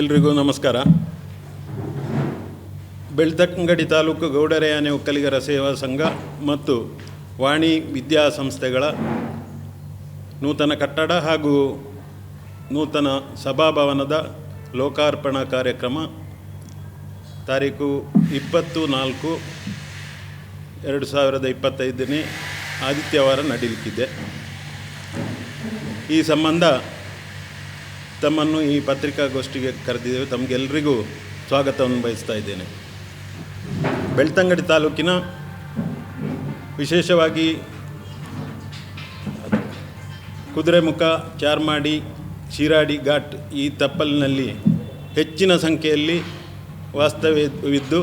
ಎಲ್ರಿಗೂ ನಮಸ್ಕಾರ. ಬೆಳ್ತಂಗಡಿ ತಾಲೂಕು ಗೌಡರೆಯಾನೆ ಒಕ್ಕಲಿಗರ ಸೇವಾ ಸಂಘ ಮತ್ತು ವಾಣಿ ವಿದ್ಯಾಸಂಸ್ಥೆಗಳ ನೂತನ ಕಟ್ಟಡ ಹಾಗೂ ನೂತನ ಸಭಾಭವನದ ಲೋಕಾರ್ಪಣಾ ಕಾರ್ಯಕ್ರಮ ತಾರೀಕು ಇಪ್ಪತ್ತು ನಾಲ್ಕು ಎರಡು ಸಾವಿರದ ಇಪ್ಪತ್ತೈದನೇ ಆದಿತ್ಯವಾರ ನಡೀಲಿಕ್ಕಿದೆ. ಈ ಸಂಬಂಧ ತಮ್ಮನ್ನು ಈ ಪತ್ರಿಕಾಗೋಷ್ಠಿಗೆ ಕರೆದಿದ್ದೇವೆ. ತಮಗೆಲ್ಲರಿಗೂ ಸ್ವಾಗತವನ್ನು ಬಯಸ್ತಾ ಇದ್ದೇನೆ. ಬೆಳ್ತಂಗಡಿ ತಾಲೂಕಿನ ವಿಶೇಷವಾಗಿ ಕುದುರೆಮುಖ, ಚಾರ್ಮಾಡಿ, ಶಿರಾಡಿ ಘಾಟ್ ಈ ತಪ್ಪಲಿನಲ್ಲಿ ಹೆಚ್ಚಿನ ಸಂಖ್ಯೆಯಲ್ಲಿ ವಾಸ್ತವ್ಯವಿದ್ದು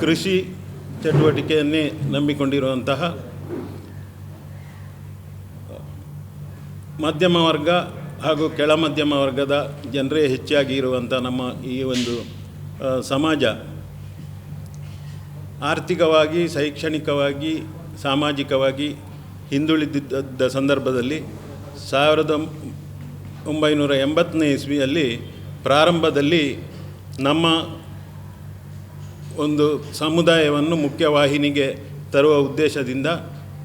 ಕೃಷಿ ಚಟುವಟಿಕೆಯನ್ನೇ ನಂಬಿಕೊಂಡಿರುವಂತಹ ಮಧ್ಯಮ ವರ್ಗ ಹಾಗೂ ಕೆಳ ಮಧ್ಯಮ ವರ್ಗದ ಜನರೇ ಹೆಚ್ಚಾಗಿ ಇರುವಂಥ ನಮ್ಮ ಈ ಒಂದು ಸಮಾಜ, ಆರ್ಥಿಕವಾಗಿ, ಶೈಕ್ಷಣಿಕವಾಗಿ, ಸಾಮಾಜಿಕವಾಗಿ ಹಿಂದುಳಿದಿದ್ದ ಸಂದರ್ಭದಲ್ಲಿ ಸಾವಿರದ ಒಂಬೈನೂರ ಎಂಬತ್ತನೇ ಇಸ್ವಿಯಲ್ಲಿ ಪ್ರಾರಂಭದಲ್ಲಿ ನಮ್ಮ ಒಂದು ಸಮುದಾಯವನ್ನು ಮುಖ್ಯವಾಹಿನಿಗೆ ತರುವ ಉದ್ದೇಶದಿಂದ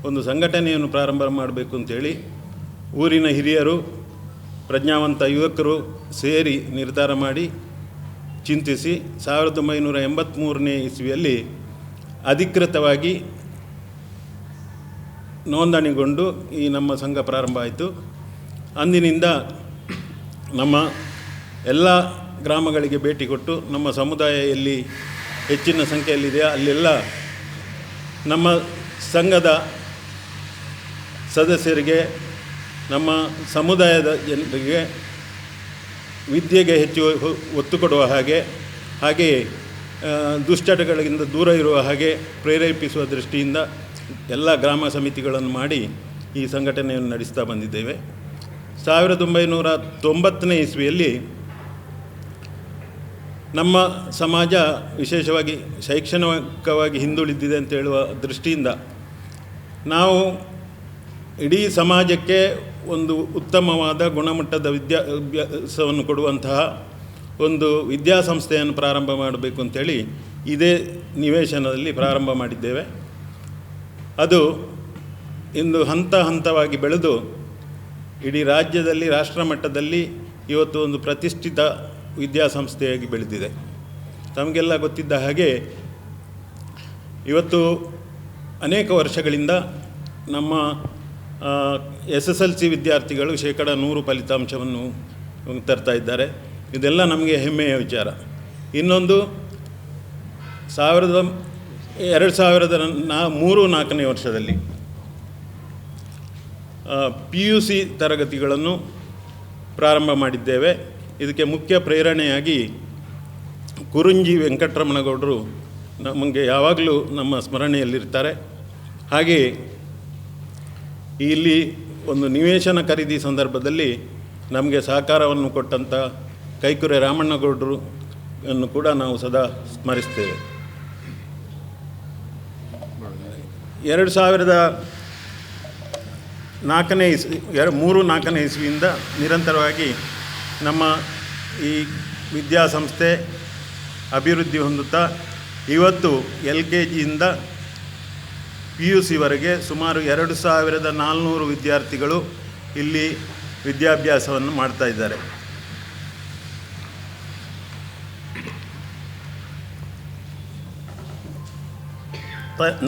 ಒಂದು ಸಂಘಟನೆಯನ್ನು ಪ್ರಾರಂಭ ಮಾಡಬೇಕು ಅಂತೇಳಿ ಊರಿನ ಹಿರಿಯರು ಪ್ರಜ್ಞಾವಂತ ಯುವಕರು ಸೇರಿ ನಿರ್ಧಾರ ಮಾಡಿ ಚಿಂತಿಸಿ ಸಾವಿರದ ಒಂಬೈನೂರ ಎಂಬತ್ತ್ಮೂರನೇ ಇಸ್ವಿಯಲ್ಲಿ ಅಧಿಕೃತವಾಗಿ ನೋಂದಣಿಗೊಂಡು ಈ ನಮ್ಮ ಸಂಘ ಪ್ರಾರಂಭ ಆಯಿತು. ಅಂದಿನಿಂದ ನಮ್ಮ ಎಲ್ಲ ಗ್ರಾಮಗಳಿಗೆ ಭೇಟಿ ಕೊಟ್ಟು ನಮ್ಮ ಸಮುದಾಯ ಎಲ್ಲಿ ಹೆಚ್ಚಿನ ಸಂಖ್ಯೆಯಲ್ಲಿದೆ ಅಲ್ಲೆಲ್ಲ ನಮ್ಮ ಸಂಘದ ಸದಸ್ಯರಿಗೆ ನಮ್ಮ ಸಮುದಾಯದ ಜನರಿಗೆ ವಿದ್ಯೆಗೆ ಹೆಚ್ಚು ಒತ್ತು ಕೊಡುವ ಹಾಗೆ ಹಾಗೆಯೇ ದುಶ್ಚಟಗಳಿಗಿಂತ ದೂರ ಇರುವ ಹಾಗೆ ಪ್ರೇರೇಪಿಸುವ ದೃಷ್ಟಿಯಿಂದ ಎಲ್ಲ ಗ್ರಾಮ ಸಮಿತಿಗಳನ್ನು ಮಾಡಿ ಈ ಸಂಘಟನೆಯನ್ನು ನಡೆಸ್ತಾ ಬಂದಿದ್ದೇವೆ. ಸಾವಿರದ ಒಂಬೈನೂರ ತೊಂಬತ್ತನೇ ಇಸ್ವಿಯಲ್ಲಿ ನಮ್ಮ ಸಮಾಜ ವಿಶೇಷವಾಗಿ ಶೈಕ್ಷಣಿಕವಾಗಿ ಹಿಂದುಳಿದಿದೆ ಅಂತ ಹೇಳುವ ದೃಷ್ಟಿಯಿಂದ ನಾವು ಇಡೀ ಸಮಾಜಕ್ಕೆ ಒಂದು ಉತ್ತಮವಾದ ಗುಣಮಟ್ಟದ ವಿದ್ಯಾಭ್ಯಾಸವನ್ನು ಕೊಡುವಂತಹ ಒಂದು ವಿದ್ಯಾಸಂಸ್ಥೆಯನ್ನು ಪ್ರಾರಂಭ ಮಾಡಬೇಕು ಅಂತೇಳಿ ಇದೇ ನಿವೇಶನದಲ್ಲಿ ಪ್ರಾರಂಭ ಮಾಡಿದ್ದೇವೆ. ಅದು ಇಂದು ಹಂತ ಹಂತವಾಗಿ ಬೆಳೆದು ಇಡೀ ರಾಜ್ಯದಲ್ಲಿ ರಾಷ್ಟ್ರ ಮಟ್ಟದಲ್ಲಿ ಇವತ್ತು ಒಂದು ಪ್ರತಿಷ್ಠಿತ ವಿದ್ಯಾಸಂಸ್ಥೆಯಾಗಿ ಬೆಳೆದಿದೆ. ತಮಗೆಲ್ಲ ಗೊತ್ತಿದ್ದ ಹಾಗೆ ಇವತ್ತು ಅನೇಕ ವರ್ಷಗಳಿಂದ ನಮ್ಮ ಎಸ್ ಎಸ್ ಎಲ್ ಸಿ ವಿದ್ಯಾರ್ಥಿಗಳು ಶೇಕಡ ನೂರು ಫಲಿತಾಂಶವನ್ನು ತರ್ತಾ ಇದ್ದಾರೆ. ಇದೆಲ್ಲ ನಮಗೆ ಹೆಮ್ಮೆಯ ವಿಚಾರ. ಇನ್ನೊಂದು, ಸಾವಿರದ ಎರಡು ಸಾವಿರದ ನಾ, ಮೂರು ನಾಲ್ಕನೇ ವರ್ಷದಲ್ಲಿ ಪಿ ಯು ಸಿ ತರಗತಿಗಳನ್ನು ಪ್ರಾರಂಭ ಮಾಡಿದ್ದೇವೆ. ಇದಕ್ಕೆ ಮುಖ್ಯ ಪ್ರೇರಣೆಯಾಗಿ ಕುರುಂಜಿ ವೆಂಕಟರಮಣಗೌಡರು ನಮಗೆ ಯಾವಾಗಲೂ ನಮ್ಮ ಸ್ಮರಣೆಯಲ್ಲಿರ್ತಾರೆ. ಹಾಗೆಯೇ ಇಲ್ಲಿ ಒಂದು ನಿವೇಶನ ಖರೀದಿ ಸಂದರ್ಭದಲ್ಲಿ ನಮಗೆ ಸಹಕಾರವನ್ನು ಕೊಟ್ಟಂಥ ಕೈಕುರೆ ರಾಮಣ್ಣಗೌಡರು ಅನ್ನು ಕೂಡ ನಾವು ಸದಾ ಸ್ಮರಿಸ್ತೇವೆ. ಎರಡು ಸಾವಿರದ ನಾಲ್ಕನೇ ಇಸ್ವಿ ಎರಡು, ಮೂರು ನಾಲ್ಕನೇ ಇಸ್ವಿಯಿಂದ ನಿರಂತರವಾಗಿ ನಮ್ಮ ಈ ವಿದ್ಯಾಸಂಸ್ಥೆ ಅಭಿವೃದ್ಧಿ ಹೊಂದುತ್ತಾ ಇವತ್ತು ಎಲ್ ಕೆ ಜಿಯಿಂದ ಪಿ ಯು ಸಿವರೆಗೆ ಸುಮಾರು ಎರಡು ಸಾವಿರದ ನಾಲ್ನೂರು ವಿದ್ಯಾರ್ಥಿಗಳು ಇಲ್ಲಿ ವಿದ್ಯಾಭ್ಯಾಸವನ್ನು ಮಾಡ್ತಾ ಇದ್ದಾರೆ.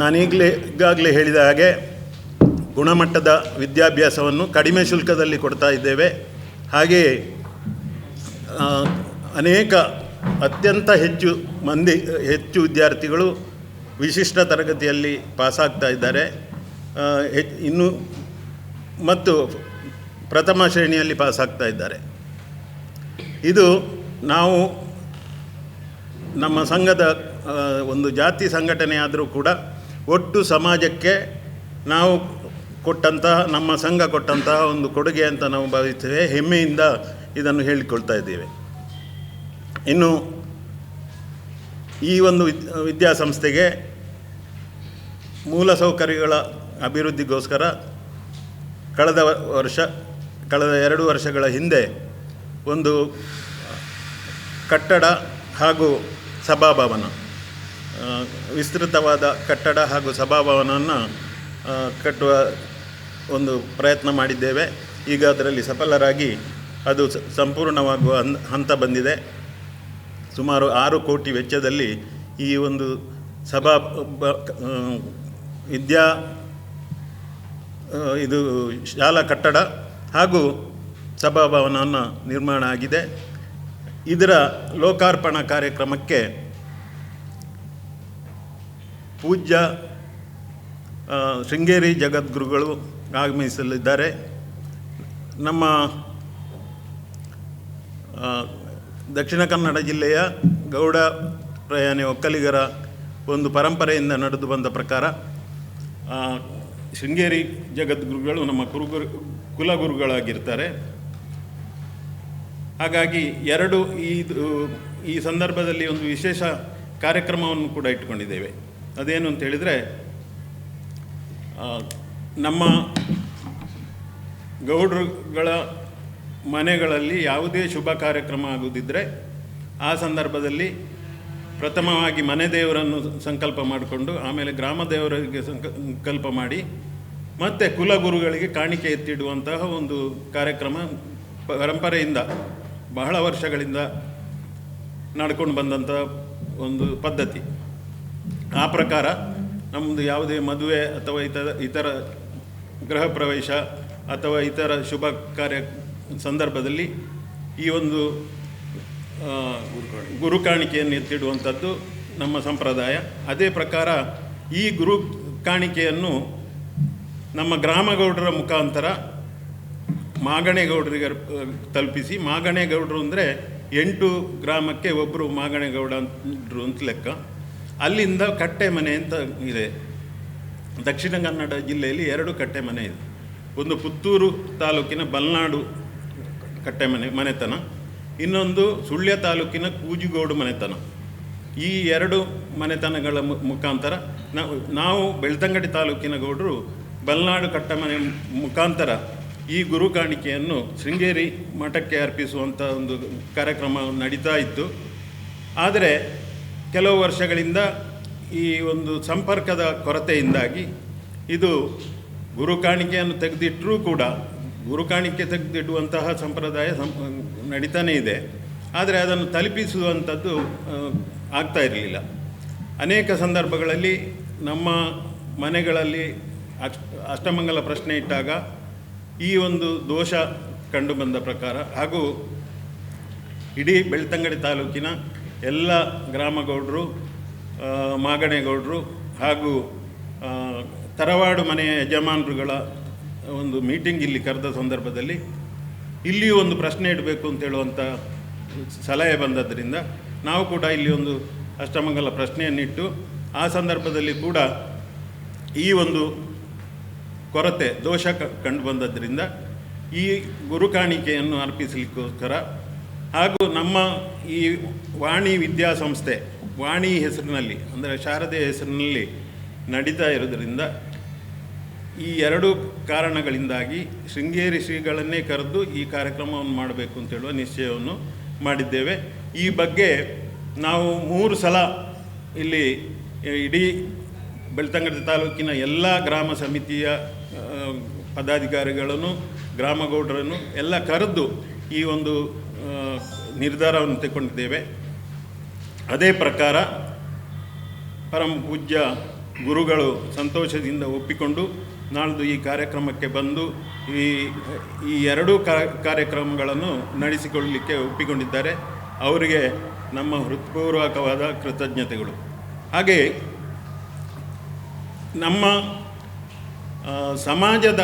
ನಾನೀಗಲೇ ಈಗಾಗಲೇ ಹೇಳಿದ ಹಾಗೆ ಗುಣಮಟ್ಟದ ವಿದ್ಯಾಭ್ಯಾಸವನ್ನು ಕಡಿಮೆ ಶುಲ್ಕದಲ್ಲಿ ಕೊಡ್ತಾ ಇದ್ದೇವೆ. ಹಾಗೆಯೇ ಅನೇಕ ಅತ್ಯಂತ ಹೆಚ್ಚು ಮಂದಿ, ಹೆಚ್ಚು ವಿದ್ಯಾರ್ಥಿಗಳು ವಿಶಿಷ್ಟ ತರಗತಿಯಲ್ಲಿ ಪಾಸಾಗ್ತಾ ಇದ್ದಾರೆ. ಇನ್ನು ಮತ್ತು ಪ್ರಥಮ ಶ್ರೇಣಿಯಲ್ಲಿ ಪಾಸಾಗ್ತಾ ಇದ್ದಾರೆ. ಇದು ನಾವು ನಮ್ಮ ಸಂಘದ ಒಂದು ಜಾತಿ ಸಂಘಟನೆ ಆದರೂ ಕೂಡ ಒಟ್ಟು ಸಮಾಜಕ್ಕೆ ನಾವು ಕೊಟ್ಟಂತಹ, ನಮ್ಮ ಸಂಘ ಕೊಟ್ಟಂತಹ ಒಂದು ಕೊಡುಗೆ ಅಂತ ನಾವು ಭಾವಿಸ್ತೇವೆ ಹೆಮ್ಮೆಯಿಂದ ಇದನ್ನು ಹೇಳಿಕೊಳ್ತಾ ಇದ್ದೇವೆ. ಇನ್ನು ಈ ಒಂದು ವಿದ್ಯಾಸಂಸ್ಥೆಗೆ ವಿದ್ಯಾಸಂಸ್ಥೆಗೆ ಮೂಲಸೌಕರ್ಯಗಳ ಅಭಿವೃದ್ಧಿಗೋಸ್ಕರ ಕಳೆದ ವರ್ಷ, ಕಳೆದ ಎರಡು ವರ್ಷಗಳ ಹಿಂದೆ ಒಂದು ಕಟ್ಟಡ ಹಾಗೂ ಸಭಾಭವನ ವಿಸ್ತೃತವಾದ ಕಟ್ಟಡ ಹಾಗೂ ಸಭಾಭವನವನ್ನು ಕಟ್ಟುವ ಒಂದು ಪ್ರಯತ್ನ ಮಾಡಿದ್ದೇವೆ. ಈಗ ಅದರಲ್ಲಿ ಸಫಲರಾಗಿ ಅದು ಸಂಪೂರ್ಣವಾಗುವ ಹಂತ ಬಂದಿದೆ. ಸುಮಾರು ಆರು ಕೋಟಿ ವೆಚ್ಚದಲ್ಲಿ ಈ ಒಂದು ಸಭಾ ವಿದ್ಯಾ ಇದು ಶಾಲಾ ಕಟ್ಟಡ ಹಾಗೂ ಸಭಾಭವನವನ್ನು ನಿರ್ಮಾಣ ಆಗಿದೆ. ಇದರ ಲೋಕಾರ್ಪಣಾ ಕಾರ್ಯಕ್ರಮಕ್ಕೆ ಪೂಜ್ಯ ಶೃಂಗೇರಿ ಜಗದ್ಗುರುಗಳು ಆಗಮಿಸಲಿದ್ದಾರೆ. ನಮ್ಮ ದಕ್ಷಿಣ ಕನ್ನಡ ಜಿಲ್ಲೆಯ ಗೌಡ ಪ್ರಯಾಣಿ ಒಕ್ಕಲಿಗರ ಒಂದು ಪರಂಪರೆಯಿಂದ ನಡೆದು ಬಂದ ಪ್ರಕಾರ ಶೃಂಗೇರಿ ಜಗದ್ಗುರುಗಳು ನಮ್ಮ ಕುರುಗುರು, ಕುಲಗುರುಗಳಾಗಿರ್ತಾರೆ. ಹಾಗಾಗಿ ಎರಡು ಇದು ಈ ಸಂದರ್ಭದಲ್ಲಿ ಒಂದು ವಿಶೇಷ ಕಾರ್ಯಕ್ರಮವನ್ನು ಕೂಡ ಇಟ್ಕೊಂಡಿದ್ದೇವೆ. ಅದೇನು ಅಂತ ಹೇಳಿದರೆ ನಮ್ಮ ಗೌಡ್ರುಗಳ ಮನೆಗಳಲ್ಲಿ ಯಾವುದೇ ಶುಭ ಕಾರ್ಯಕ್ರಮ ಆಗುವುದಿದ್ದರೆ ಆ ಸಂದರ್ಭದಲ್ಲಿ ಪ್ರಥಮವಾಗಿ ಮನೆ ದೇವರನ್ನು ಸಂಕಲ್ಪ ಮಾಡಿಕೊಂಡು ಆಮೇಲೆ ಗ್ರಾಮ ದೇವರಿಗೆ ಸಂಕ- ಸಂಕಲ್ಪ ಮಾಡಿ ಮತ್ತೆ ಕುಲಗುರುಗಳಿಗೆ ಕಾಣಿಕೆ ಎತ್ತಿಡುವಂತಹ ಒಂದು ಕಾರ್ಯಕ್ರಮ ಪರಂಪರೆಯಿಂದ, ಬಹಳ ವರ್ಷಗಳಿಂದ ನಡ್ಕೊಂಡು ಬಂದಂಥ ಒಂದು ಪದ್ಧತಿ. ಆ ಪ್ರಕಾರ ನಮ್ಮದು ಯಾವುದೇ ಮದುವೆ ಅಥವಾ ಇತರ ಇತರ ಗೃಹ ಪ್ರವೇಶ ಅಥವಾ ಇತರ ಶುಭ ಕಾರ್ಯ ಸಂದರ್ಭದಲ್ಲಿ ಈ ಒಂದು ಗುರು ಕಾಣಿಕೆಯನ್ನು ಎತ್ತಿಡುವಂಥದ್ದು ನಮ್ಮ ಸಂಪ್ರದಾಯ. ಅದೇ ಪ್ರಕಾರ ಈ ಗುರು ಕಾಣಿಕೆಯನ್ನು ನಮ್ಮ ಗ್ರಾಮಗೌಡರ ಮುಖಾಂತರ ಮಾಗಣೇಗೌಡರಿಗೆ ತಲುಪಿಸಿ, ಮಾಗಣೇಗೌಡರು ಅಂದರೆ ಎಂಟು ಗ್ರಾಮಕ್ಕೆ ಒಬ್ಬರು ಮಾಗಣೇಗೌಡ ಅಂತ ಲೆಕ್ಕ. ಅಲ್ಲಿಂದ ಕಟ್ಟೆ ಮನೆ ಅಂತ ಇದೆ. ದಕ್ಷಿಣ ಕನ್ನಡ ಜಿಲ್ಲೆಯಲ್ಲಿ ಎರಡು ಕಟ್ಟೆ ಮನೆ ಇದೆ. ಒಂದು ಪುತ್ತೂರು ತಾಲೂಕಿನ ಬಲ್ನಾಡು ಕಟ್ಟೆ ಮನೆ, ಮನೆತನ. ಇನ್ನೊಂದು ಸುಳ್ಯ ತಾಲೂಕಿನ ಕೂಜಿಗೋಡು ಮನೆತನ. ಈ ಎರಡು ಮನೆತನಗಳ ಮುಖಾಂತರ ನಾವು ನಾವು ಬೆಳ್ತಂಗಡಿ ತಾಲೂಕಿನ ಗೌಡರು ಬಲ್ನಾಡು ಕಟ್ಟಮನೆ ಮುಖಾಂತರ ಈ ಗುರು ಕಾಣಿಕೆಯನ್ನು ಶೃಂಗೇರಿ ಮಠಕ್ಕೆ ಅರ್ಪಿಸುವಂಥ ಒಂದು ಕಾರ್ಯಕ್ರಮ ನಡೀತಾ ಇತ್ತು. ಆದರೆ ಕೆಲವು ವರ್ಷಗಳಿಂದ ಈ ಒಂದು ಸಂಪರ್ಕದ ಕೊರತೆಯಿಂದಾಗಿ ಇದು ಗುರು ಕಾಣಿಕೆಯನ್ನು ತೆಗೆದಿಟ್ಟರೂ ಕೂಡ ಗುರು ಕಾಣಿಕೆ ತೆಗೆದಿಡುವಂತಹ ಸಂಪ್ರದಾಯ ಸಂ, ನಡೀತಾನೇ ಇದೆ. ಆದರೆ ಅದನ್ನು ತಲುಪಿಸುವಂಥದ್ದು ಆಗ್ತಾ ಇರಲಿಲ್ಲ. ಅನೇಕ ಸಂದರ್ಭಗಳಲ್ಲಿ ನಮ್ಮ ಮನೆಗಳಲ್ಲಿ ಅಷ್ಟ ಅಷ್ಟಮಂಗಲ ಪ್ರಶ್ನೆ ಇಟ್ಟಾಗ ಈ ಒಂದು ದೋಷ ಕಂಡುಬಂದ ಪ್ರಕಾರ ಹಾಗೂ ಇಡೀ ಬೆಳ್ತಂಗಡಿ ತಾಲೂಕಿನ ಎಲ್ಲ ಗ್ರಾಮಗೌಡರು ಮಾಗಣೆಗೌಡರು ಹಾಗೂ ತರವಾಡು ಮನೆಯ ಯಜಮಾನರುಗಳ ಒಂದು ಮೀಟಿಂಗ್ ಇಲ್ಲಿ ಕರೆದ ಸಂದರ್ಭದಲ್ಲಿ ಇಲ್ಲಿಯೂ ಒಂದು ಪ್ರಶ್ನೆ ಇಡಬೇಕು ಅಂತ ಹೇಳುವಂಥ ಸಲಹೆ ಬಂದದ್ದರಿಂದ ನಾವು ಕೂಡ ಇಲ್ಲಿ ಒಂದು ಅಷ್ಟಮಂಗಲ ಪ್ರಶ್ನೆಯನ್ನಿಟ್ಟು ಆ ಸಂದರ್ಭದಲ್ಲಿ ಕೂಡ ಈ ಒಂದು ಕೊರತೆ, ದೋಷ ಕಂಡು ಬಂದದ್ದರಿಂದ ಈ ಗುರು ಕಾಣಿಕೆಯನ್ನು ಅರ್ಪಿಸಲಿಕ್ಕೋಸ್ಕರ ಹಾಗೂ ನಮ್ಮ ಈ ವಾಣಿ ವಿದ್ಯಾಸಂಸ್ಥೆ ವಾಣಿ ಹೆಸರಿನಲ್ಲಿ, ಅಂದರೆ ಶಾರದೆ ಹೆಸರಿನಲ್ಲಿ ನಡೀತಾ ಇರೋದರಿಂದ ಈ ಎರಡು ಕಾರಣಗಳಿಂದಾಗಿ ಶೃಂಗೇರಿ ಶ್ರೀಗಳನ್ನೇ ಕರೆದು ಈ ಕಾರ್ಯಕ್ರಮವನ್ನು ಮಾಡಬೇಕು ಅಂತ ಹೇಳುವ ನಿಶ್ಚಯವನ್ನು ಮಾಡಿದ್ದೇವೆ. ಈ ಬಗ್ಗೆ ನಾವು ಮೂರು ಸಲ ಇಲ್ಲಿ ಇಡೀ ಬೆಳ್ತಂಗಡಿ ತಾಲೂಕಿನ ಎಲ್ಲ ಗ್ರಾಮ ಸಮಿತಿಯ ಪದಾಧಿಕಾರಿಗಳನ್ನು, ಗ್ರಾಮಗೌಡರನ್ನು ಎಲ್ಲ ಕರೆದು ಈ ಒಂದು ನಿರ್ಧಾರವನ್ನು ತೆಗೆಕೊಂಡಿದ್ದೇವೆ ಅದೇ ಪ್ರಕಾರ ಪರಮ ಪೂಜ್ಯ ಗುರುಗಳು ಸಂತೋಷದಿಂದ ಒಪ್ಪಿಕೊಂಡು ನಾಳ್ದು ಈ ಕಾರ್ಯಕ್ರಮಕ್ಕೆ ಬಂದು ಈ ಈ ಎರಡೂ ಕಾರ್ಯಕ್ರಮಗಳನ್ನು ನಡೆಸಿಕೊಳ್ಳಲಿಕ್ಕೆ ಒಪ್ಪಿಕೊಂಡಿದ್ದಾರೆ. ಅವರಿಗೆ ನಮ್ಮ ಹೃತ್ಪೂರ್ವಕವಾದ ಕೃತಜ್ಞತೆಗಳು. ಹಾಗೆ ನಮ್ಮ ಸಮಾಜದ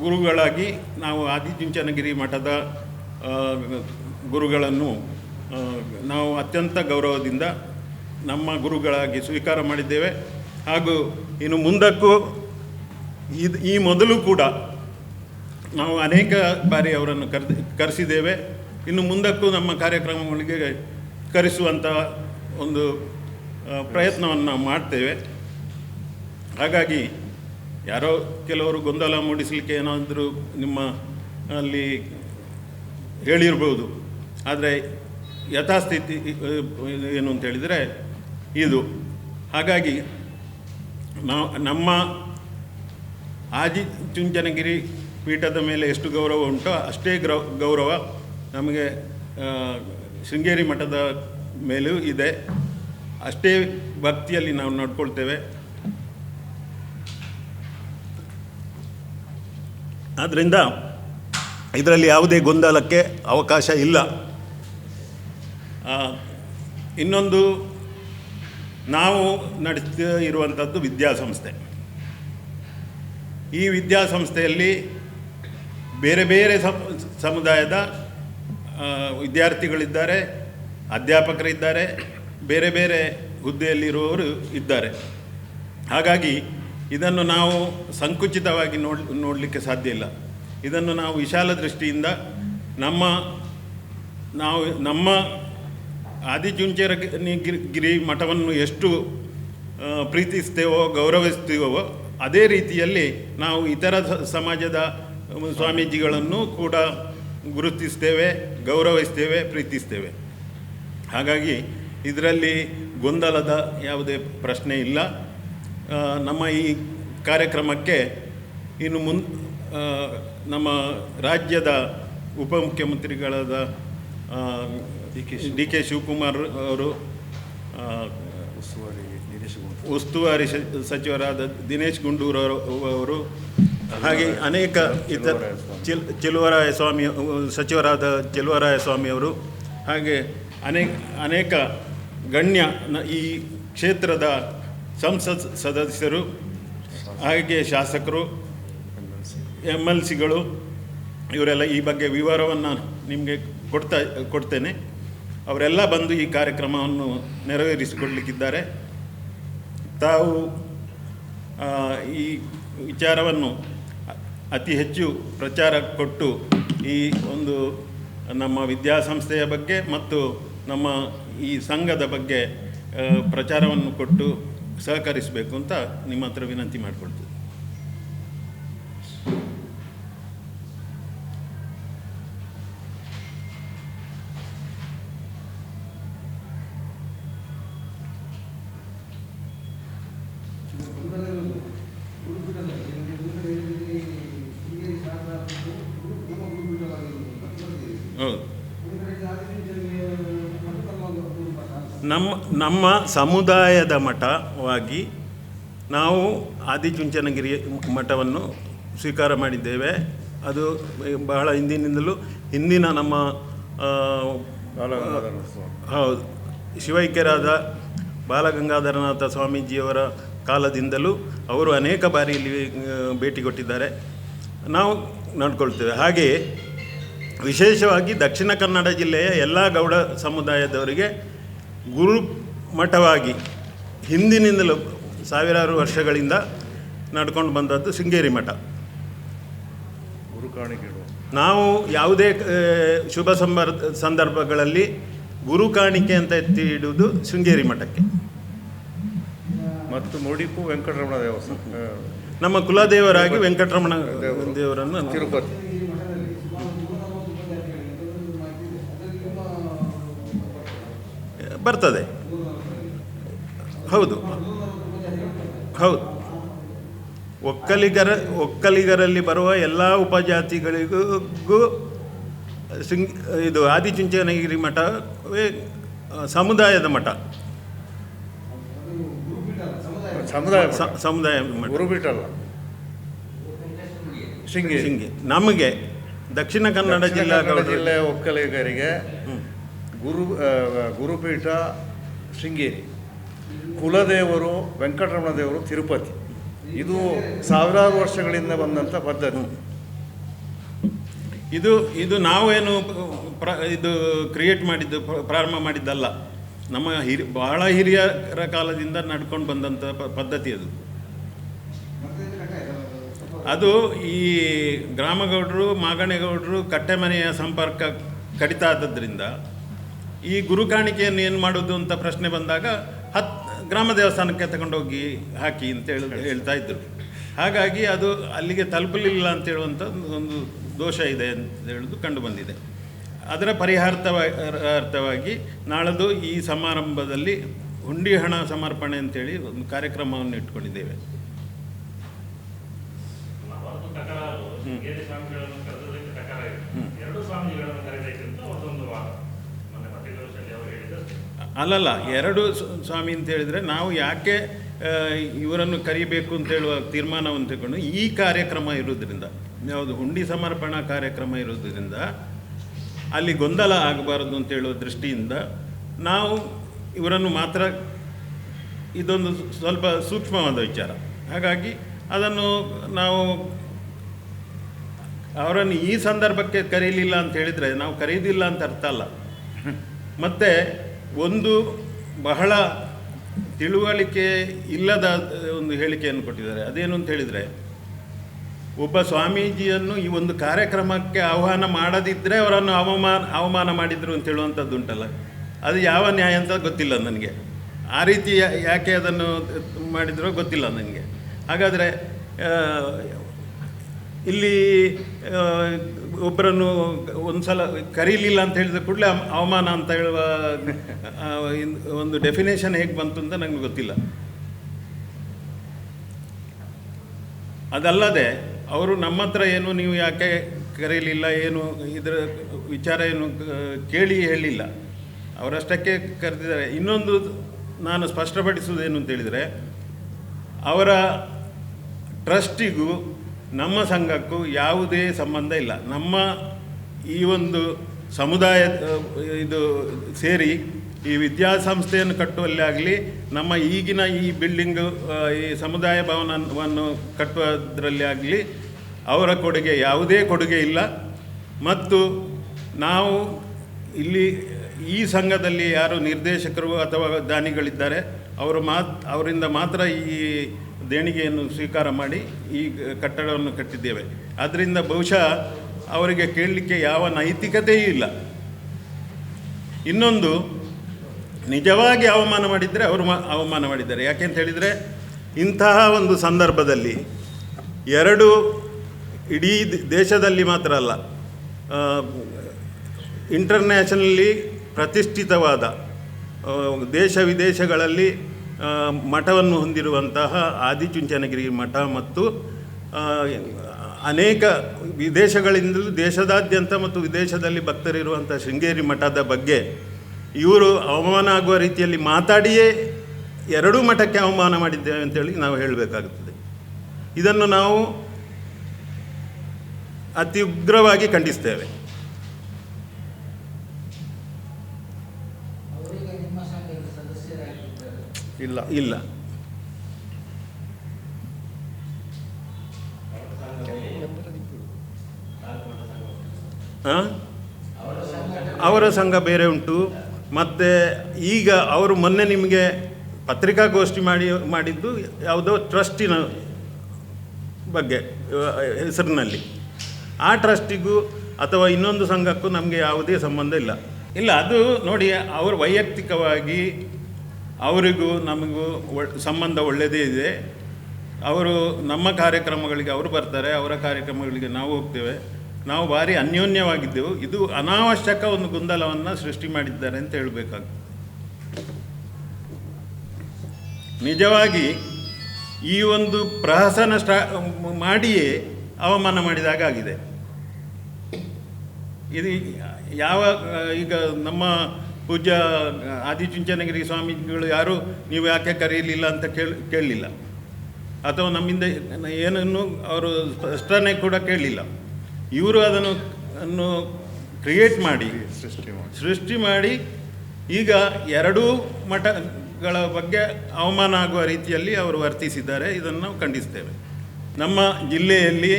ಗುರುಗಳಾಗಿ ನಾವು ಆದಿಚುಂಚನಗಿರಿ ಮಠದ ಗುರುಗಳನ್ನು ನಾವು ಅತ್ಯಂತ ಗೌರವದಿಂದ ನಮ್ಮ ಗುರುಗಳಾಗಿ ಸ್ವೀಕಾರ ಮಾಡಿದ್ದೇವೆ. ಹಾಗೂ ಇನ್ನು ಮುಂದಕ್ಕೂ ಇದು ಈ ಮೊದಲು ಕೂಡ ನಾವು ಅನೇಕ ಬಾರಿ ಅವರನ್ನು ಕರೆದು, ಕರೆಸಿದ್ದೇವೆ. ಇನ್ನು ಮುಂದಕ್ಕೂ ನಮ್ಮ ಕಾರ್ಯಕ್ರಮಗಳಿಗೆ ಕರೆಸುವಂಥ ಒಂದು ಪ್ರಯತ್ನವನ್ನು ನಾವು ಮಾಡ್ತೇವೆ. ಹಾಗಾಗಿ ಯಾರೋ ಕೆಲವರು ಗೊಂದಲ ಮೂಡಿಸಲಿಕ್ಕೆ ಏನಾದರೂ ನಿಮ್ಮ, ಅಲ್ಲಿ ಹೇಳಿರ್ಬೋದು. ಆದರೆ ಯಥಾಸ್ಥಿತಿ ಏನು ಅಂತ ಹೇಳಿದರೆ ಇದು. ಹಾಗಾಗಿ ನಾವು ನಮ್ಮ ಆದಿ ಚುಂಚನಗಿರಿ ಪೀಠದ ಮೇಲೆ ಎಷ್ಟು ಗೌರವ ಉಂಟೋ ಅಷ್ಟೇ ಗ್ರೌ, ಗೌರವ ನಮಗೆ ಶೃಂಗೇರಿ ಮಠದ ಮೇಲೂ ಇದೆ. ಅಷ್ಟೇ ಭಕ್ತಿಯಲ್ಲಿ ನಾವು ನೋಡ್ಕೊಳ್ತೇವೆ. ಆದ್ದರಿಂದ ಇದರಲ್ಲಿ ಯಾವುದೇ ಗೊಂದಲಕ್ಕೆ ಅವಕಾಶ ಇಲ್ಲ. ಇನ್ನೊಂದು, ನಾವು ನಡೆಸ್ತಾ ಇರುವಂಥದ್ದು ವಿದ್ಯಾಸಂಸ್ಥೆ. ಈ ವಿದ್ಯಾಸಂಸ್ಥೆಯಲ್ಲಿ ಬೇರೆ ಬೇರೆ ಸಮುದಾಯದ ವಿದ್ಯಾರ್ಥಿಗಳಿದ್ದಾರೆ, ಅಧ್ಯಾಪಕರಿದ್ದಾರೆ, ಬೇರೆ ಬೇರೆ ಹುದ್ದೆಯಲ್ಲಿರುವವರು ಇದ್ದಾರೆ. ಹಾಗಾಗಿ ಇದನ್ನು ನಾವು ಸಂಕುಚಿತವಾಗಿ ನೋಡ್, ನೋಡಲಿಕ್ಕೆ ಸಾಧ್ಯ ಇಲ್ಲ. ಇದನ್ನು ನಾವು ವಿಶಾಲ ದೃಷ್ಟಿಯಿಂದ ನಮ್ಮ, ನಾವು, ನಮ್ಮ ಆದಿಚುಂಚರ ಗಿರಿ ಮಠವನ್ನು ಎಷ್ಟು ಪ್ರೀತಿಸ್ತೇವೋ, ಗೌರವಿಸ್ತೀವೋ ಅದೇ ರೀತಿಯಲ್ಲಿ ನಾವು ಇತರ ಸಮಾಜದ ಸ್ವಾಮೀಜಿಗಳನ್ನು ಕೂಡ ಗುರುತಿಸ್ತೇವೆ, ಗೌರವಿಸ್ತೇವೆ, ಪ್ರೀತಿಸ್ತೇವೆ. ಹಾಗಾಗಿ ಇದರಲ್ಲಿ ಗೊಂದಲದ ಯಾವುದೇ ಪ್ರಶ್ನೆ ಇಲ್ಲ. ನಮ್ಮ ಈ ಕಾರ್ಯಕ್ರಮಕ್ಕೆ ಇನ್ನು ಮುನ್ ನಮ್ಮ ರಾಜ್ಯದ ಉಪಮುಖ್ಯಮಂತ್ರಿಗಳಾದ ಡಿ ಕೆ ಶಿವಕುಮಾರ್ ಅವರು ಉಸ್ತುವಾರಿ ಸಚಿವರಾದ ದಿನೇಶ್ ಗುಂಡೂರವರು, ಅವರು ಹಾಗೆ ಅನೇಕ ಇತರ ಚಿಲ್ ಚೆಲುವರಾಯ ಸ್ವಾಮಿ ಸಚಿವರಾದ ಚೆಲುವರಾಯ ಸ್ವಾಮಿಯವರು ಹಾಗೆ ಅನೇಕ ಅನೇಕ ಗಣ್ಯ ಈ ಕ್ಷೇತ್ರದ ಸಂಸತ್ ಸದಸ್ಯರು, ಹಾಗೆ ಶಾಸಕರು ಎಂ ಎಲ್ ಸಿಗಳು ಇವರೆಲ್ಲ ಈ ಬಗ್ಗೆ ವಿವರವನ್ನು ನಿಮಗೆ ಕೊಡ್ತಾ, ಕೊಡ್ತೇನೆ. ಅವರೆಲ್ಲ ಬಂದು ಈ ಕಾರ್ಯಕ್ರಮವನ್ನು ನೆರವೇರಿಸಿಕೊಡ್ಲಿಕ್ಕಿದ್ದಾರೆ. ತಾವು ಈ ವಿಚಾರವನ್ನು ಅತಿ ಹೆಚ್ಚು ಪ್ರಚಾರ ಕೊಟ್ಟು ಈ ಒಂದು ನಮ್ಮ ವಿದ್ಯಾಸಂಸ್ಥೆಯ ಬಗ್ಗೆ ಮತ್ತು ನಮ್ಮ ಈ ಸಂಘದ ಬಗ್ಗೆ ಪ್ರಚಾರವನ್ನು ಕೊಟ್ಟು ಸಹಕರಿಸಬೇಕು ಅಂತ ನಿಮ್ಮ ಹತ್ರ ವಿನಂತಿ ಮಾಡಿಕೊಳ್ತೀನಿ. ನಮ್ಮ ನಮ್ಮ ಸಮುದಾಯದ ಮಠವಾಗಿ ನಾವು ಆದಿಚುಂಚನಗಿರಿ ಮಠವನ್ನು ಸ್ವೀಕಾರ ಮಾಡಿದ್ದೇವೆ. ಅದು ಬಹಳ ಹಿಂದಿನಿಂದಲೂ ಹಿಂದಿನ ನಮ್ಮ ಹೌದು. ಶಿವೈಕ್ಯರಾದ ಬಾಲಗಂಗಾಧರನಾಥ ಸ್ವಾಮೀಜಿಯವರ ಕಾಲದಿಂದಲೂ ಅವರು ಅನೇಕ ಬಾರಿ ಇಲ್ಲಿ ಭೇಟಿ ಕೊಟ್ಟಿದ್ದಾರೆ. ನಾವು ನೋಡ್ಕೊಳ್ತೇವೆ. ಹಾಗೆಯೇ ವಿಶೇಷವಾಗಿ ದಕ್ಷಿಣ ಕನ್ನಡ ಜಿಲ್ಲೆಯ ಎಲ್ಲ ಗೌಡ ಸಮುದಾಯದವರಿಗೆ ಗುರು ಮಠವಾಗಿ ಹಿಂದಿನಿಂದಲೂ ಸಾವಿರಾರು ವರ್ಷಗಳಿಂದ ನಡ್ಕೊಂಡು ಬಂದದ್ದು ಶೃಂಗೇರಿ ಮಠ. ನಾವು ಯಾವುದೇ ಶುಭ ಸಂಬರ್ ಸಂದರ್ಭಗಳಲ್ಲಿ ಗುರು ಕಾಣಿಕೆ ಅಂತ ಎತ್ತಿ ಇಡುವುದು ಶೃಂಗೇರಿ ಮಠಕ್ಕೆ. ಮತ್ತು ಮುಡಿಪು ವೆಂಕಟರಮಣ ದೇವಸ್ಥಾನ ನಮ್ಮ ಕುಲದೇವರಾಗಿ ವೆಂಕಟರಮಣ ದೇವರನ್ನು ತಿರುಪತಿ. ಬರ್ತದೆ. ಹೌದು. ಹೌದು. ಒಕ್ಕಲಿಗರ ಒಕ್ಕಲಿಗರಲ್ಲಿ ಬರುವ ಎಲ್ಲ ಉಪಜಾತಿಗಳಿಗೂ ಸಿಂಗ್ ಇದು ಆದಿಚುಂಚನಗಿರಿ ಮಠವೇ ಸಮುದಾಯದ ಮಠ. ಸಮುದಾಯ ಸಮುದಾಯ ಮಠ. ಶೃಂಗಿ ನಮಗೆ ದಕ್ಷಿಣ ಕನ್ನಡ ಜಿಲ್ಲಾ ಜಿಲ್ಲೆಯ ಒಕ್ಕಲಿಗರಿಗೆ. ಗುರು ಗುರುಪೀಠ ಶೃಂಗೇರಿ. ಕುಲದೇವರು ವೆಂಕಟರಮಣ ದೇವರು ತಿರುಪತಿ. ಇದು ಸಾವಿರಾರು ವರ್ಷಗಳಿಂದ ಬಂದಂಥ ಪದ್ಧತಿ. ಇದು ಇದು ನಾವೇನು ಪ್ರ, ಇದು ಕ್ರಿಯೇಟ್ ಮಾಡಿದ್ದು, ಪ್ರ- ಪ್ರಾರಂಭ ಮಾಡಿದ್ದಲ್ಲ. ನಮ್ಮ ಹಿರಿ, ಬಹಳ ಹಿರಿಯರ ಕಾಲದಿಂದ ನಡ್ಕೊಂಡು ಬಂದಂಥ ಪದ್ಧತಿ ಅದು. ಅದು ಈ ಗ್ರಾಮಗೌಡರು, ಮಾಗಣೆಗೌಡರು ಕಟ್ಟೆಮನೆಯ ಸಂಪರ್ಕ ಕಡಿತ ಆದದ್ರಿಂದ ಈ ಗುರು ಕಾಣಿಕೆಯನ್ನು ಏನು ಮಾಡೋದು ಅಂತ ಪ್ರಶ್ನೆ ಬಂದಾಗ ಹತ್ ಗ್ರಾಮ ದೇವಸ್ಥಾನಕ್ಕೆ ತಗೊಂಡೋಗಿ ಹಾಕಿ ಅಂತ ಹೇಳಿ ಹೇಳ್ತಾ ಇದ್ದರು ಹಾಗಾಗಿ ಅದು ಅಲ್ಲಿಗೆ ತಲುಪಲಿಲ್ಲ ಅಂತ ಹೇಳುವಂಥ ಒಂದು ದೋಷ ಇದೆ ಅಂತ ಹೇಳೋದು ಕಂಡು ಬಂದಿದೆ. ಅದರ ಪರಿಹಾರ್ಥವಾಗಿ ನಾಳದು ಈ ಸಮಾರಂಭದಲ್ಲಿ ಹುಂಡಿ ಹಣ ಸಮರ್ಪಣೆ ಅಂತೇಳಿ ಒಂದು ಕಾರ್ಯಕ್ರಮವನ್ನು ಇಟ್ಕೊಂಡಿದ್ದೇವೆ. ಅಲ್ಲಲ್ಲ, ಎರಡು ಸ್ವಾಮಿ ಅಂತ ಹೇಳಿದರೆ ನಾವು ಯಾಕೆ ಇವರನ್ನು ಕರಿಬೇಕು ಅಂತ ಹೇಳುವ ತೀರ್ಮಾನವನ್ನು ತಗೊಂಡು ಈ ಕಾರ್ಯಕ್ರಮ ಇರೋದ್ರಿಂದ ಯಾವುದು ಹುಂಡಿ ಸಮರ್ಪಣಾ ಕಾರ್ಯಕ್ರಮ ಇರೋದ್ರಿಂದ ಅಲ್ಲಿ ಗೊಂದಲ ಆಗಬಾರದು ಅಂತ ಹೇಳುವ ದೃಷ್ಟಿಯಿಂದ ನಾವು ಇವರನ್ನು ಮಾತ್ರ ಇದೊಂದು ಸ್ವಲ್ಪ ಸೂಕ್ಷ್ಮವಾದ ವಿಚಾರ. ಹಾಗಾಗಿ ಅದನ್ನು ನಾವು ಅವರನ್ನು ಈ ಸಂದರ್ಭಕ್ಕೆ ಕರೀಲಿಲ್ಲ ಅಂತ ಹೇಳಿದರೆ ನಾವು ಕರೆಯೋದಿಲ್ಲ ಅಂತ ಅರ್ಥ ಅಲ್ಲ. ಮತ್ತು ಒಂದು ಬಹಳ ತಿಳುವಳಿಕೆ ಇಲ್ಲದ ಒಂದು ಹೇಳಿಕೆಯನ್ನು ಕೊಟ್ಟಿದ್ದಾರೆ. ಅದೇನು ಅಂತ ಹೇಳಿದರೆ, ಒಬ್ಬ ಸ್ವಾಮೀಜಿಯನ್ನು ಈ ಒಂದು ಕಾರ್ಯಕ್ರಮಕ್ಕೆ ಆಹ್ವಾನ ಮಾಡದಿದ್ದರೆ ಅವರನ್ನು ಅವಮಾನ ಅವಮಾನ ಮಾಡಿದರು ಅಂತ ಹೇಳುವಂಥದ್ದುಂಟಲ್ಲ ಅದು ಯಾವ ನ್ಯಾಯ ಅಂತ ಗೊತ್ತಿಲ್ಲ ನನಗೆ. ಆ ರೀತಿ ಯಾಕೆ ಅದನ್ನು ಮಾಡಿದರೋ ಗೊತ್ತಿಲ್ಲ ನನಗೆ. ಹಾಗಾದರೆ ಇಲ್ಲಿ ಒಬ್ಬರನ್ನು ಒಂದು ಸಲ ಕರೀಲಿಲ್ಲ ಅಂತ ಹೇಳಿದ ಕೂಡಲೇ ಅವಮಾನ ಅಂತ ಹೇಳುವ ಒಂದು ಡೆಫಿನೇಷನ್ ಹೇಗೆ ಬಂತು ಅಂತ ನನಗೆ ಗೊತ್ತಿಲ್ಲ. ಅದಲ್ಲದೆ ಅವರು ನಮ್ಮ ಹತ್ರ ಏನು ನೀವು ಯಾಕೆ ಕರೀಲಿಲ್ಲ, ಏನು ಇದರ ವಿಚಾರ ಏನು ಕೇಳಿ ಹೇಳಿಲ್ಲ. ಅವರಷ್ಟಕ್ಕೆ ಕರೆದಿದ್ದಾರೆ. ಇನ್ನೊಂದು ನಾನು ಸ್ಪಷ್ಟಪಡಿಸುವುದೇನು ಅಂತ ಹೇಳಿದರೆ, ಅವರ ಟ್ರಸ್ಟಿಗೂ ನಮ್ಮ ಸಂಘಕ್ಕೂ ಯಾವುದೇ ಸಂಬಂಧ ಇಲ್ಲ. ನಮ್ಮ ಈ ಒಂದು ಸಮುದಾಯ, ಇದು ಸೇರಿ ಈ ವಿದ್ಯಾಸಂಸ್ಥೆಯನ್ನು ಕಟ್ಟುವಲ್ಲಿ ಆಗಲಿ, ನಮ್ಮ ಈಗಿನ ಈ ಬಿಲ್ಡಿಂಗು ಈ ಸಮುದಾಯ ಭವನವನ್ನು ಕಟ್ಟುವುದರಲ್ಲಿ ಆಗಲಿ, ಅವರ ಕೊಡುಗೆ ಯಾವುದೇ ಕೊಡುಗೆ ಇಲ್ಲ. ಮತ್ತು ನಾವು ಇಲ್ಲಿ ಈ ಸಂಘದಲ್ಲಿ ಯಾರು ನಿರ್ದೇಶಕರು ಅಥವಾ ದಾನಿಗಳಿದ್ದಾರೆ, ಅವರು ಮಾತ್, ಅವರಿಂದ ಮಾತ್ರ ಈ ದೇಣಿಗೆಯನ್ನು ಸ್ವೀಕಾರ ಮಾಡಿ ಈ ಕಟ್ಟಡವನ್ನು ಕಟ್ಟಿದ್ದೇವೆ. ಆದ್ದರಿಂದ ಬಹುಶಃ ಅವರಿಗೆ ಕೇಳಲಿಕ್ಕೆ ಯಾವ ನೈತಿಕತೆಯೂ ಇಲ್ಲ. ಇನ್ನೊಂದು, ನಿಜವಾಗಿ ಅವಮಾನ ಮಾಡಿದರೆ ಅವರು ಅವಮಾನ ಮಾಡಿದ್ದಾರೆ. ಯಾಕೆಂತ ಹೇಳಿದರೆ, ಇಂತಹ ಒಂದು ಸಂದರ್ಭದಲ್ಲಿ ಎರಡು ಇಡೀ ದೇಶದಲ್ಲಿ ಮಾತ್ರ ಅಲ್ಲ ಇಂಟರ್ನ್ಯಾಷನಲಿ ಪ್ರತಿಷ್ಠಿತವಾದ ದೇಶ ವಿದೇಶಗಳಲ್ಲಿ ಮಠವನ್ನು ಹೊಂದಿರುವಂತಹ ಆದಿಚುಂಚನಗಿರಿ ಮಠ ಮತ್ತು ಅನೇಕ ವಿದೇಶಗಳಿಂದಲೂ ದೇಶದಾದ್ಯಂತ ಮತ್ತು ವಿದೇಶದಲ್ಲಿ ಭಕ್ತರಿರುವಂಥ ಶೃಂಗೇರಿ ಮಠದ ಬಗ್ಗೆ ಇವರು ಅವಮಾನ ಆಗುವ ರೀತಿಯಲ್ಲಿ ಮಾತಾಡಿಯೇ ಎರಡೂ ಮಠಕ್ಕೆ ಅವಮಾನ ಮಾಡಿದ್ದೇವೆ ಅಂತೇಳಿ ನಾವು ಹೇಳಬೇಕಾಗುತ್ತದೆ. ಇದನ್ನು ನಾವು ಅತಿ ಉಗ್ರವಾಗಿ ಖಂಡಿಸ್ತೇವೆ. ಇಲ್ಲ. ಇಲ್ಲ? ಅವರ ಸಂಘ ಬೇರೆ ಉಂಟು. ಮತ್ತು ಈಗ ಅವರು ಮೊನ್ನೆ ನಿಮಗೆ ಪತ್ರಿಕಾಗೋಷ್ಠಿ ಮಾಡಿ ಮಾಡಿದ್ದು ಯಾವುದೋ ಟ್ರಸ್ಟಿನ ಬಗ್ಗೆ ಹೆಸರಿನಲ್ಲಿ. ಆ ಟ್ರಸ್ಟಿಗೂ ಅಥವಾ ಇನ್ನೊಂದು ಸಂಘಕ್ಕೂ ನಮಗೆ ಯಾವುದೇ ಸಂಬಂಧ ಇಲ್ಲ. ಇಲ್ಲ ಅದು ನೋಡಿ ಅವರು ವೈಯಕ್ತಿಕವಾಗಿ ಅವರಿಗೂ ನಮಗೂ ಸಂಬಂಧ ಒಳ್ಳೆಯದೇ ಇದೆ. ಅವರು ನಮ್ಮ ಕಾರ್ಯಕ್ರಮಗಳಿಗೆ ಅವರು ಬರ್ತಾರೆ, ಅವರ ಕಾರ್ಯಕ್ರಮಗಳಿಗೆ ನಾವು ಹೋಗ್ತೇವೆ. ನಾವು ಭಾರಿ ಅನ್ಯೋನ್ಯವಾಗಿದ್ದೆವು. ಇದು ಅನಾವಶ್ಯಕ ಒಂದು ಗೊಂದಲವನ್ನು ಸೃಷ್ಟಿ ಮಾಡಿದ್ದಾರೆ ಅಂತ ಹೇಳಬೇಕಾಗ್ತದೆ. ನಿಜವಾಗಿ ಈ ಒಂದು ಪ್ರಹಸನ ಸ್ಟಾ, ಮಾಡಿಯೇ ಅವಮಾನ ಮಾಡಿದಾಗ ಆಗಿದೆ. ಇದು ಯಾವ, ಈಗ ನಮ್ಮ ಪೂಜ್ಯ ಆದಿಚುಂಚನಗಿರಿ ಸ್ವಾಮೀಜಿಗಳು ಯಾರು ನೀವು ಯಾಕೆ ಕರೆಯಲಿಲ್ಲ ಅಂತ ಕೇಳಿ ಕೇಳಲಿಲ್ಲ. ಅಥವಾ ನಮ್ಮಿಂದ ಏನನ್ನು ಅವರು ಸ್ಪಷ್ಟನೆ ಕೂಡ ಕೇಳಲಿಲ್ಲ. ಇವರು ಅದನ್ನು ಅನ್ನು ಕ್ರಿಯೇಟ್ ಮಾಡಿ ಸೃಷ್ಟಿ ಮಾಡಿ. ಸೃಷ್ಟಿ ಮಾಡಿ ಈಗ ಎರಡೂ ಮಠಗಳ ಬಗ್ಗೆ ಅವಮಾನ ಆಗುವ ರೀತಿಯಲ್ಲಿ ಅವರು ವರ್ತಿಸಿದ್ದಾರೆ ಇದನ್ನು ನಾವು ಖಂಡಿಸ್ತೇವೆ. ನಮ್ಮ ಜಿಲ್ಲೆಯಲ್ಲಿ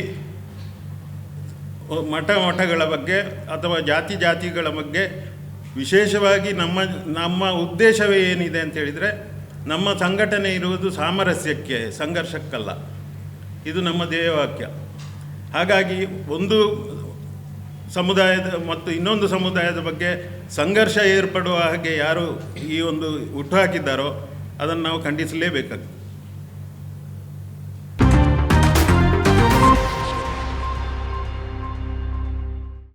ಮಠ ಮಠಗಳ ಬಗ್ಗೆ ಅಥವಾ ಜಾತಿ ಜಾತಿಗಳ ಬಗ್ಗೆ ವಿಶೇಷವಾಗಿ ನಮ್ಮ ನಮ್ಮ ಉದ್ದೇಶವೇ ಏನಿದೆ ಅಂತ ಹೇಳಿದರೆ ನಮ್ಮ ಸಂಘಟನೆ ಇರುವುದು ಸಾಮರಸ್ಯಕ್ಕೆ, ಸಂಘರ್ಷಕ್ಕಲ್ಲ. ಇದು ನಮ್ಮ ಧ್ಯೇಯವಾಕ್ಯ ಹಾಗಾಗಿ ಒಂದು ಸಮುದಾಯದ ಮತ್ತು ಇನ್ನೊಂದು ಸಮುದಾಯದ ಬಗ್ಗೆ ಸಂಘರ್ಷ ಏರ್ಪಡುವ ಹಾಗೆ ಯಾರು ಈ ಒಂದು ಹುಟ್ಟುಹಾಕಿದ್ದಾರೋ ಅದನ್ನು ನಾವು ಖಂಡಿಸಲೇಬೇಕಾಗ್ತದೆ.